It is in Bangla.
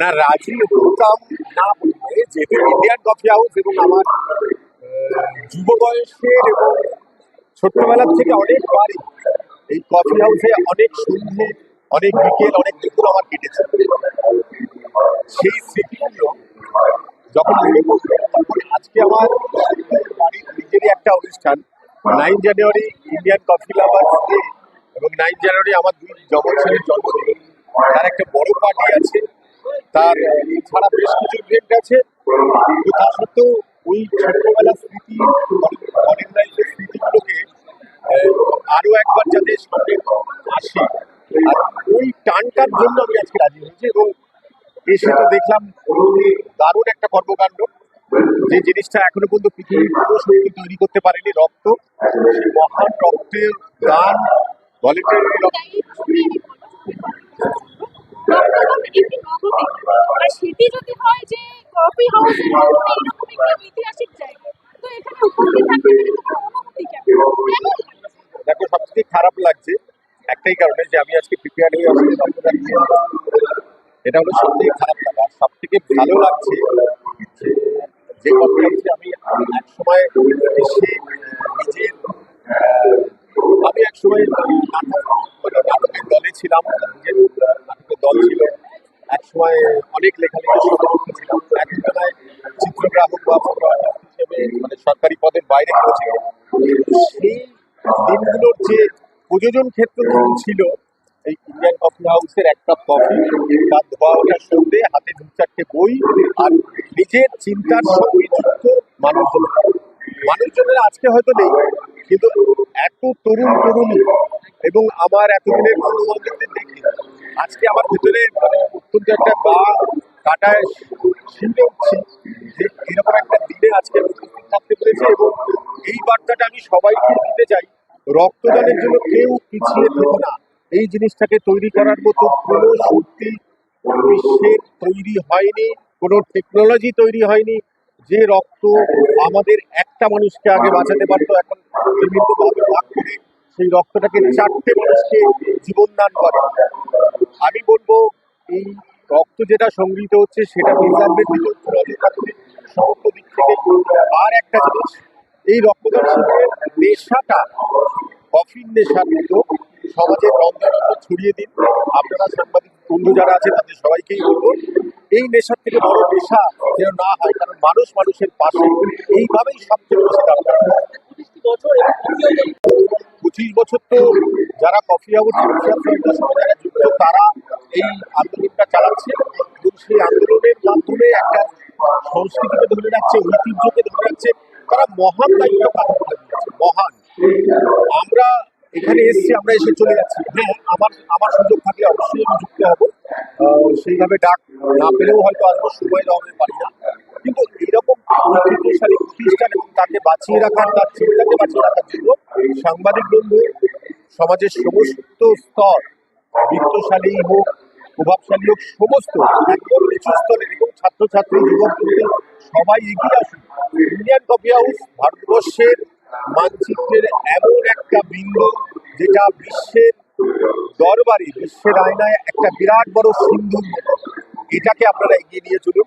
না, রাজি হতাম না বলতে যেহেতু ইন্ডিয়ান কফি হাউস এবং আমার যুব বয়সের এবং ছোট্টবেলার থেকে অনেক অনেকবারই এই কফি হাউসে অনেক সন্ধে, অনেক বিকেল, অনেক দুপুর আমার কেটেছে। সেই স্মৃতিগুলো যখন মনে তখন আজকে আমার বাড়ির নিজেরই একটা অনুষ্ঠান। Nine January Indian coffee lovers day এবং নাইন জানুয়ারি আমার দুই জগৎ ছেলের জন্মদিন। তার একটা বড় পার্টি আছে। তার ছাড়া বেশ কিছু ইভেন্ট আছে। কিন্তু তা সত্ত্বেও ওই ছোটবেলার স্মৃতি কলেজ লাইফের স্মৃতিগুলোকে আহ, আরও একবার যাতে সামনে আসে। আর ওই টানটার জন্য আমি আজকে রাজি হয়েছি এবং এসে তো দেখলাম দারুণ একটা কর্মকাণ্ড। যে জিনিসটা এখনও পর্যন্ত পৃথিবীর কোনো শক্তি তৈরি করতে পারেনি রক্ত। মহান রক্তের গান ভলেন্টারি দেখো সবথেকে খারাপ লাগছে একটাই কারণে যে আমি আজকে প্রিপেয়ার হয়ে আসছি এটা হলো সব থেকে খারাপ লাগা। সব থেকে ভালো লাগছে যে কফি হাউসে আমি এক সময় নিজের আমি এক সময় মানে নাটকের দলে ছিলাম নিজের নাটকের দল ছিল অনেক হিসেবে মানে সরকারি পদের বাইরে করেছিলাম সেই দিনগুলোর যে প্রযোজন ক্ষেত্র যখন ছিল, এই ইন্ডিয়ান কফি হাউসের এক কাপ কফি, তার ধোয়া ওঠার হাতে দু চারটে বই আর নিজের চিন্তার সঙ্গে যুক্ত মানুষজন। মানুষজনের আজকে হয়তো নেই, কিন্তু এত তরুণ তরুণী এবং আমার এতদিনের বন্ধু বান্ধবদের আজকে আমার ভিতরে মানে অত্যন্ত একটা গা কাটায় যে এরকম একটা দিনে আজকে আমি থাকতে পেরেছি এবং এই বার্তাটা আমি সবাইকে দিতে চাই। রক্তদানের জন্য কেউ পিছিয়ে থেকো না। এই জিনিসটাকে তৈরি করার মতো কোনো শক্তি বিশ্বের তৈরি হয়নি, কোনো টেকনোলজি তৈরি হয়নি যে রক্ত আমাদের একটা মানুষকে আগে বাঁচাতে পারতো। এখন বিভিন্নভাবে ভাগ করে সেই রক্তটাকে চারটে মানুষকে জীবনদান করে। আমি বলব, এই রক্ত যেটা সংগৃহীত হচ্ছে, সেটা নজর রাখবে সমস্ত দিক থেকে আর একটা জিনিস, এই রক্তদান শিবিরের নেশাটা কফির নেশা কিন্তু সমাজের রন্ধনটা ছড়িয়ে দিন। আপনারা সাংবাদিক বন্ধু যারা আছে তাদের সবাইকেই বলব, এই নেশার থেকে বড় নেশা যেন না হয়, কারণ মানুষ মানুষের পাশে। এইভাবেই সবচেয়ে বেশি দরকার। পঁচিশ বছর তো যারা কফি হাউস যুক্ত, তারা এই আন্দোলনটা চালাচ্ছে এবং সেই আন্দোলনের মাধ্যমে একটা সংস্কৃতিকে ধরে রাখছে, ঐতিহ্যকে ধরে রাখছে, তারা মহান দায়িত্ব পালন করে মহান। আমরা এখানে এসেছি, আমরা এসে চলে যাচ্ছি। হ্যাঁ আমার আমার সুযোগ থাকলে অবশ্যই আমি যুক্ত হব। সেইভাবে ডাক না পেলেও হয়তো আসব, সময় হবে, পারি না। কিন্তু এরকম ঐতিহ্যশালী প্রতিষ্ঠান এবং তাকে বাঁচিয়ে রাখার তার চিন্তাকে বাঁচিয়ে রাখার জন্য সাংবাদিক বন্ধু, সমাজের সমস্ত স্তর, বিত্তশালী হোক, প্রভাবশালী হোক, সমস্ত, একদম নিচু স্তরের এবং ছাত্রছাত্রী যুবক সবাই এগিয়ে আসুন। ইন্ডিয়ান কফি হাউস ভারতবর্ষের মানচিত্রের এমন একটা বিন্দু, যেটা বিশ্বের দরবারে, বিশ্বের আয়নায় একটা বিরাট বড় সিন্ধু। এটাকে আপনারা এগিয়ে নিয়ে চলুন।